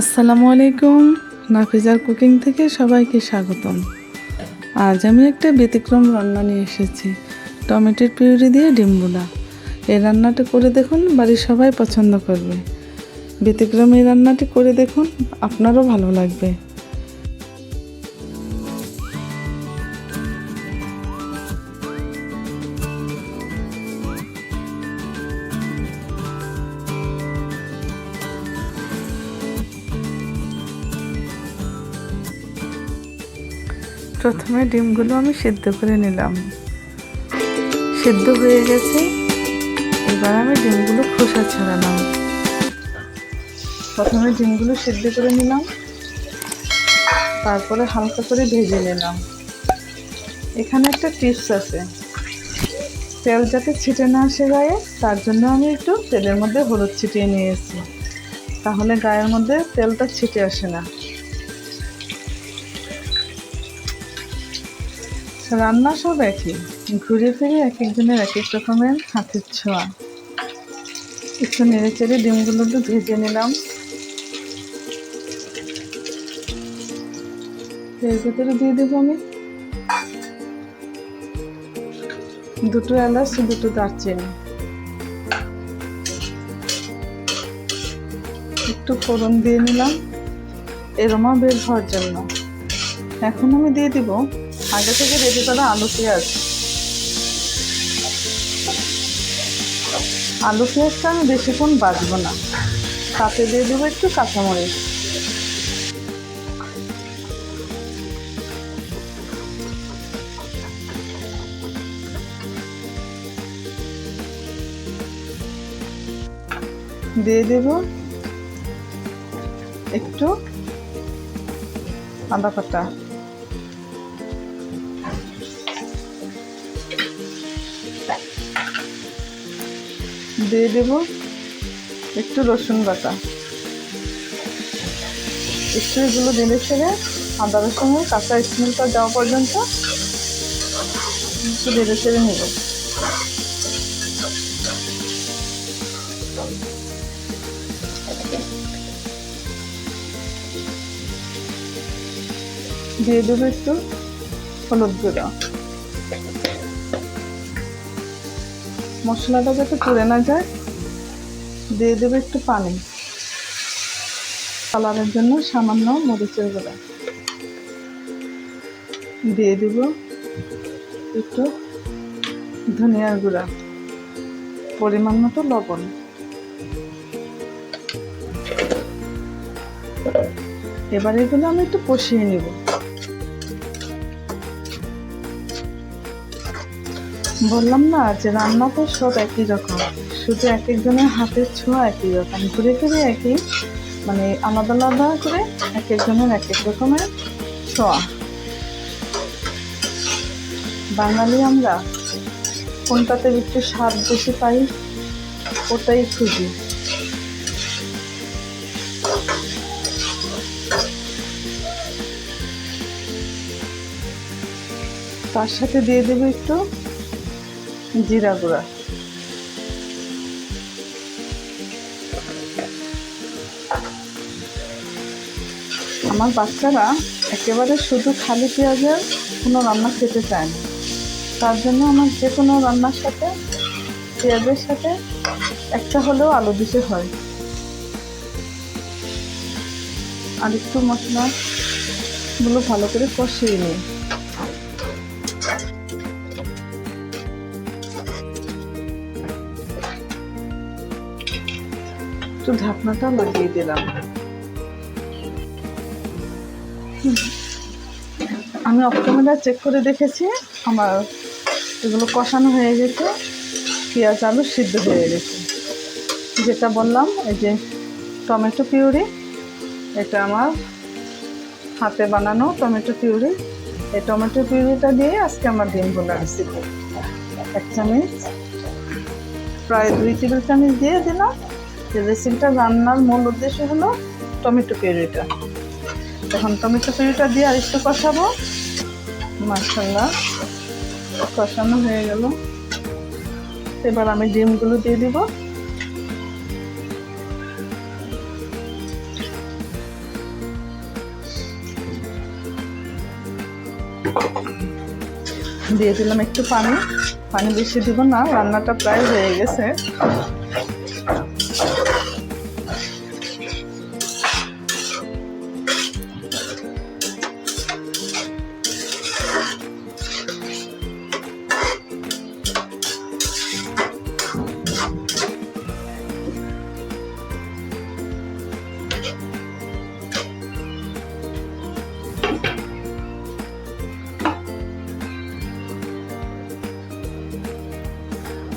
আসসালামু আলাইকুম। নাফিজার কুকিং থেকে সবাইকে স্বাগতম। আজ আমি একটা ব্যতিক্রম রান্না নিয়ে এসেছি, টমেটোর পিউরি দিয়ে ডিম্বুলা। এই রান্নাটা করে দেখুন, বাড়ির সবাই পছন্দ করবে। ব্যতিক্রম এই রান্নাটি করে দেখুন, আপনারও ভালো লাগবে। প্রথমে ডিমগুলো আমি সিদ্ধ করে নিলাম। সিদ্ধ হয়ে গেছে। এবার আমি ডিমগুলো খোসা ছাড়ালাম। প্রথমে ডিমগুলো সিদ্ধ করে নিলাম। তারপরে হালকা করে ভেজে নিলাম। এখানে একটা টিপস আছে। তেল যাতে ছিটে না আসে গায়ে, তার জন্য আমি একটু তেলের মধ্যে হলুদ ছিটিয়ে নিয়েছি। তাহলে গায়ের মধ্যে তেলটা ছিটে আসে না। রান্না সব একই। ঘুরে ফিরে এক একজনের এক এক রকমের হাতের ছোঁয়া। একটু নেড়ে চেড়ে ডিমগুলো তো ভেজে নিলাম। এর ভেতরে দিয়ে দেবো আমি। দুটো এলাচ, দুটো দারচিনি। একটু ফোড়ন দিয়ে নিলাম। এরমা বের হওয়ার জন্য। এখন আমি দিয়ে দিব আগে থেকে রেডি করা আলু পেঁয়াজ। আলু পেঁয়াজটা আমি বেশিক্ষণ বাজবো না। তাতে দিয়ে দেবো একটু কাঁচামরিচ। দিয়ে দেব একটু আদা পাতা দিয়ে দেব একটু রসুন বাটা। একটু এগুলো দিলে ছেড়ে আদা রসুনের কাঁচা স্মেলটা যাওয়া পর্যন্ত একটু দেড়ে ছেড়ে নেব। দিয়ে দেবো একটু হলুদ গুঁড়ো। মশলাটা যাতে পুড়ে না যায়, দিয়ে দেবো একটু পানি। কালারের জন্য সামান্য মরিচের গুঁড়া। দিয়ে দেব একটু ধনিয়ার গুঁড়া, পরিমাণ মতো লবণ। এবার এগুলো আমি একটু কষিয়ে নেব। বললাম না যে রান্না তো সব একই রকম। শুধু এক একজনের হাতের ছোঁয়া একই রকম। ঘুরে ফিরে একই মানে আলাদা আলাদা করে এক একজনের এক এক রকমের ছোঁয়া। বাঙালি আমরা কোনটাতে একটু স্বাদ বেশি পাই, ওটাই খুঁজি। তার সাথে দিয়ে দেবো একটু জিরা গুঁড়া। আমার বাচ্চারা একেবারে শুধু খালি পেঁয়াজের কোনো রান্না খেতে চায় না। তার জন্য আমার যে কোনো রান্নার সাথে, পেঁয়াজের সাথে একটা হলেও আলু দিতে হয়। আর একটু মশলাগুলো ভালো করে কষিয়ে নিই। একটু ঢাকনাটা লাগিয়ে দিলাম। আমি অক্টোমেটা চেক করে দেখেছি, আমার এগুলো কষানো হয়ে গেছে, পেঁয়াজ আলু সিদ্ধ হয়ে গেছে। যেটা বললাম, এই যে টমেটো পিউরি, এটা আমার হাতে বানানো টমেটো পিউরি। এই টমেটো পিউরিটা দিয়ে আজকে আমার ডিম ভোলা রেসিপি এক চামচ, প্রায় দুই টেবিল চামচ দিয়ে দিলাম। যে রেসিপিটা রান্নার মূল উদ্দেশ্য হলো টমেটো পিউরিটা। এখন টমেটো পেরিটা দিয়ে আর একটু কষাবো। মশলা কষানো হয়ে গেল। এবার আমি ডিমগুলো দিয়ে দিব। দিয়ে দিলাম একটু পানি। পানি বেশি দিব না, রান্নাটা প্রায় হয়ে গেছে।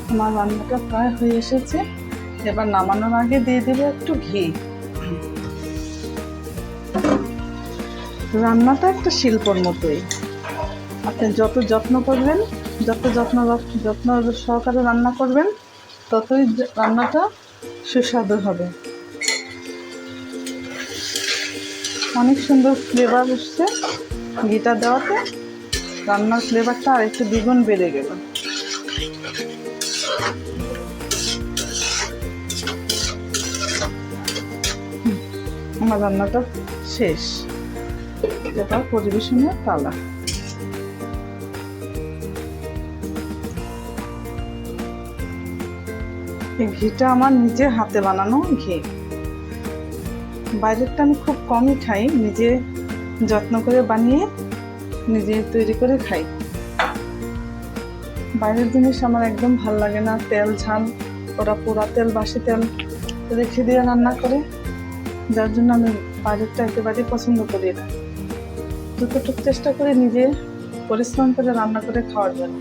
আমার রান্নাটা প্রায় হয়ে এসেছে। এবার নামানোর আগে দিয়ে দেবো একটু ঘি। রান্নাটা একটা শিল্পর মতোই। আপনি যত যত্ন করবেন, যত যত্ন যত্ন সহকারে রান্না করবেন, ততই রান্নাটা সুস্বাদু হবে। অনেক সুন্দর ফ্লেভার এসছে। ঘিটা দেওয়াতে রান্নার ফ্লেভারটা আর একটু দ্বিগুণ বেড়ে গেল। আমার রান্নাটা শেষ। এবার পরিবেশনের তালা। এই ঘিটা আমার নিজে হাতে বানানো ঘি। বাইরেরটা আমি খুব কমই খাই, নিজে যত্ন করে বানিয়ে নিজে তৈরি করে খাই। বাইরের জিনিস আমার একদম ভালো লাগে না, তেল ঝাল, ওরা পোড়া তেল, বাসি তেল রেখে দিয়ে রান্না করে। যার জন্য আমি বাইরেরটা একেবারেই পছন্দ করি না। যতটুকু চেষ্টা করি নিজে পরিশ্রম করে রান্না করে খাওয়ার জন্য।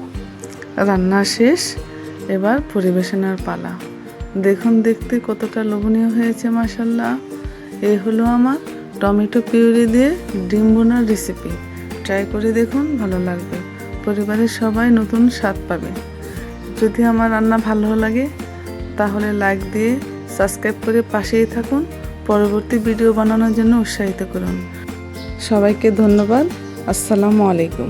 রান্না শেষ, এবার পরিবেশনের পালা। দেখুন দেখতে কতটা লোভনীয় হয়েছে মাসাল্লাহ এই হলো আমার টমেটো পিউরি দিয়ে ডিম বোনার রেসিপি ট্রাই করে দেখুন, ভালো লাগবে। পরিবারের সবাই নতুন স্বাদ পাবে। যদি আমার রান্না ভালো লাগে, তাহলে লাইক দিয়ে সাবস্ক্রাইব করে পাশেই থাকুন। পরবর্তী ভিডিও বানানোর জন্য উৎসাহিত করুন। সবাইকে ধন্যবাদ। আসসালামু আলাইকুম।